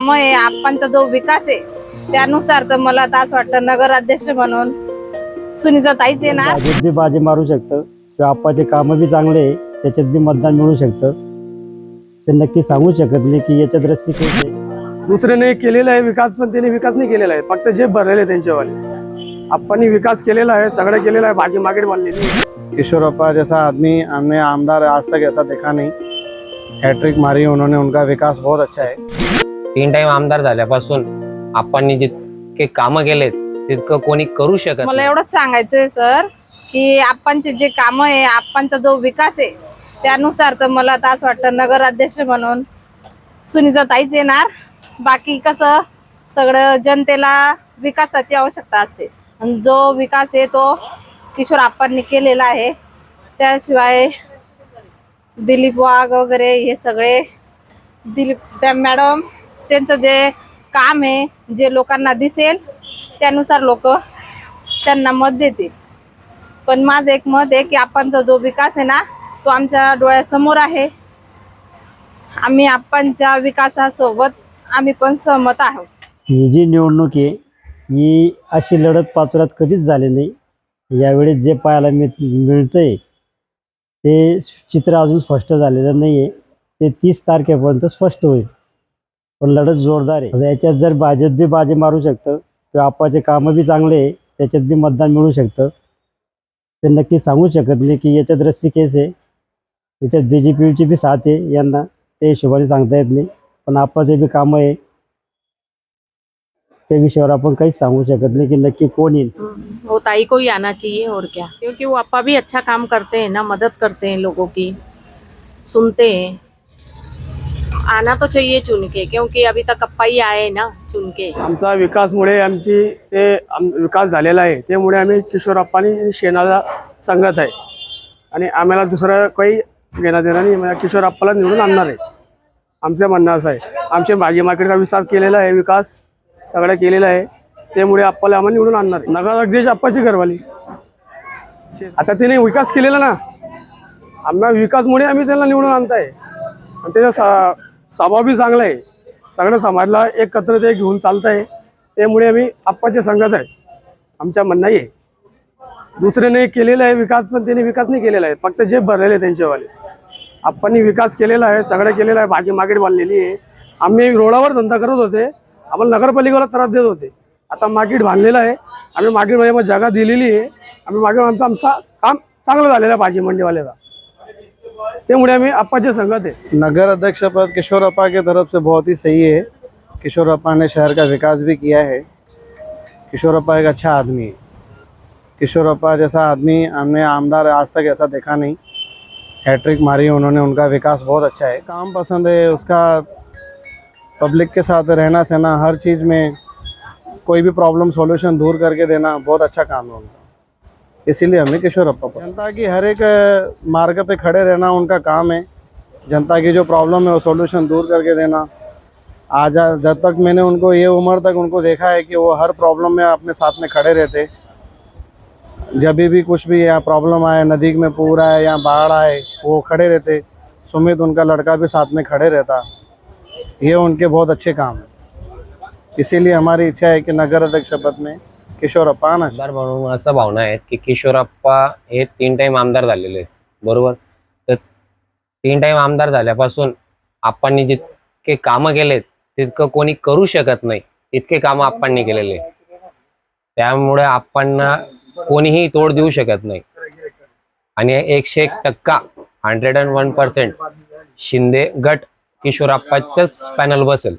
मग आप्पांचा जो विकास आहे त्यानुसार तर मला तर असं वाटतं नगराध्यक्ष म्हणून सुनीता ताईच येणार भाजप बी बाजी मारू शकतं किंवा आप्पाचे कामं बी चांगले आहे त्याच्यात बी मतदान मिळू शकतं. ते नक्की सांगू शकत नाही की याच्यात रस्सी कशी आहे दुसऱ्याने केलेला आहे विकास पण त्यांनी विकास नाही केलेला आहे. फक्त जे भरलेले त्यांच्यावाले आपण विकास केलेला आहे सगळं केलेलं आहे भाजी मार्केट बांधलेली आहे. किशोरप्पा जैसा आदमी हमने आमदार आज तक ऐसा देखा नहीं. हैट्रिक मारी उन्होंने उनका विकास बहुत अच्छा है. तीन टाइम आमदार झाल्यापासून आपण जितके कामं केलेत तितकं कोणी करू शकत मला एवढंच सांगायचंय सर की आप्पांचे जे काम आहे आप्पांचा जो विकास आहे त्यानुसार तर मला तर असं वाटतं नगराध्यक्ष म्हणून सुनीता ताईच येणार. बाकी कसं सगळं जनतेला विकासाची आवश्यकता असते. आणि जो विकास आहे तो किशोर आप्पांनी केलेला आहे. त्याशिवाय दिलीप वाघ वगैरे हे सगळे दिलीप त्या मॅडम त्यांचं जे काम आहे जे लोकांना दिसेल त्यानुसार लोक त्यांना मत देतील. पण माझं एक मत आहे की आपणचा जो विकास आहे ना तो आमच्या डोळ्यासमोर आहे. आम्ही आपणच्या विकासासोबत आम्ही पण सहमत आहोत. ही जी निवडणूक आहे ही अशी लढत पाचोऱ्यात कधीच झाली नाही. यावेळेस जे पाहायला मिळ मिळतंय ते चित्र अजून स्पष्ट झालेलं नाही आहे ते तीस तारखेपर्यंत स्पष्ट होईल. पण लढत जोरदार आहे. याच्यात जर भाजप बी बाजी मारू शकतं किंवा आपाचे कामं बी चांगले आहे त्याच्यात बी मतदान मिळू शकतं. ते नक्की सांगू शकत नाही की याच्यात रस्सी केस आहे. याच्यात बी जे पीची बी साथ आहे यांना ते हिशोबाने सांगता येत नाही. पण आपाचे बी कामं आहे. त्या विषयावर आपण काहीच सांगू शकत नाही की नक्की कोण येईल. वो ताई को ही आना चाहिए और क्या? क्योंकि वो अपा भी अच्छा काम करते हैं ना मदद करते हैं लोगों की सुनते हैं. आना तो चाहिए चुन के क्योंकि अभी तक अप्पा ही आए ना चुन के आमचा विकासमुळे आमची ते आम- विकास झालेला आहे. त्यामुळे आम्ही किशोरप्पानी शेणाला सांगत आहे. आणि आम्हाला दुसरं काही घेणं देणं नाही. किशोर किशोरप्पाला निवडून आणणार आहे. आमचं म्हणणं असं आहे. आमचे भाजी मार्केटचा विकास केलेला आहे विकास सगळं केलेला आहे. त्यामुळे अप्पाला आम्हाला निवडून आणणार आहे. नगराध्यक्ष अप्पाची घरवाली. आता तिने विकास केलेला ना. आम्हाला विकासमुळे आम्ही त्यांना निवडून आणताय. आणि त्याच्या सा स्वभाव बी चांगला आहे. सगळं समाजला एकत्र ते घेऊन चालत आहे त्यामुळे आम्ही आप्पाच्या संघात आहे. आमच्या म्हणणं आहे. दुसऱ्याने केलेला आहे विकास पण त्यांनी विकास नाही केलेला आहे. फक्त जे भरलेले आहे त्यांच्यावाले आप्पांनी विकास केलेला आहे सगळं केलेलं आहे. भाजी मार्केट बांधलेली आहे. आम्ही रोडावर धंदा करत होते. आम्हाला नगरपालिकेला त्रास देत होते. आता मार्केट बांधलेलं आहे. आम्ही मार्केटमध्ये म्हणजे जागा दिलेली आहे. आम्ही मार्केट आमचं आमचा काम चांगलं झालेलं आहे भाजी मंडीवाल्याचा. त्यामुळे आम्ही आप्पाच्या नगर अध्यक्ष पद किशोरप्पा की तरफ़ से बहुत ही सही है। किशोरप्पा ने शहर का विकास भी किया है। किशोरप्पा एक अच्छा आदमी है। किशोरप्पा जैसा आदमी हमने आमदार आज तक ऐसा देखा नहीं। हैट्रिक मारी उन्होंने, उनका विकास बहुत अच्छा है। काम पसंद है, उसका पब्लिक के साथ रहना सहना हर चीज़ में कोई भी प्रॉब्लम सॉल्यूशन दूर करके देना, बहुत अच्छा काम है उनका। इसीलिए हमें किशोरप्पा पसंद। जनता की हर एक मार्ग पे खड़े रहना उनका काम है। जनता की जो प्रॉब्लम है वो सॉल्यूशन दूर करके देना। आज जब तक मैंने उनको ये उम्र तक उनको देखा है कि वो हर प्रॉब्लम में अपने साथ में खड़े रहते। जब भी कुछ भी यहाँ प्रॉब्लम आए, नदी में पूर आए या बाढ़ आए, वो खड़े रहते। सुमित उनका लड़का भी साथ में खड़े रहता। ये उनके बहुत अच्छे काम है। इसीलिए हमारी इच्छा है कि नगर अध्यक्ष पद में किशोरप्पा ना आमदार म्हणून असं भावना आहेत की किशोरप्पा हे तीन टाइम आमदार झालेले आहेत. बरोबर? तर तीन टाइम आमदार झाल्यापासून आपण जितके कामं केलेत तितकं कोणी करू शकत नाही. इतके कामं आपण केलेले त्यामुळे आपण कोणीही तोड देऊ शकत नाही. आणि एकशे एक टक्का hundred and one percent Shinde गट किशोरप्पाच्याच पॅनल बसेल.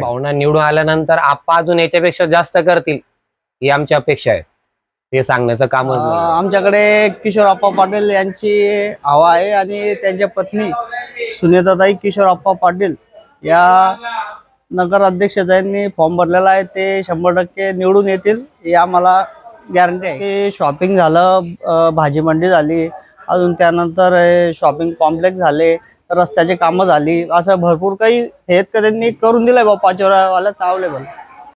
भावना निवडून आल्यानंतर आप्पा अजून याच्यापेक्षा जास्त करतील ही आमची अपेक्षा आहे. ते सांगण्याचं नाही. आमच्याकडे किशोरप्पा पाटील यांची हवा आहे आणि त्यांच्या पत्नी सुनीताताई किशोरप्पा पाटील या नगर अध्यक्षांनी फॉर्म भरलेला आहे. ते शंभर टक्के निवडून येतील हे आम्हाला गॅरंटी आहे. शॉपिंग झालं भाजी मंडी झाली अजून त्यानंतर शॉपिंग कॉम्प्लेक्स झाले रस्त्याची कामं झाली. असं भरपूर काही हे का त्यांनी करून दिलंय बा पाचोऱ्यावाल्या अवेलेबल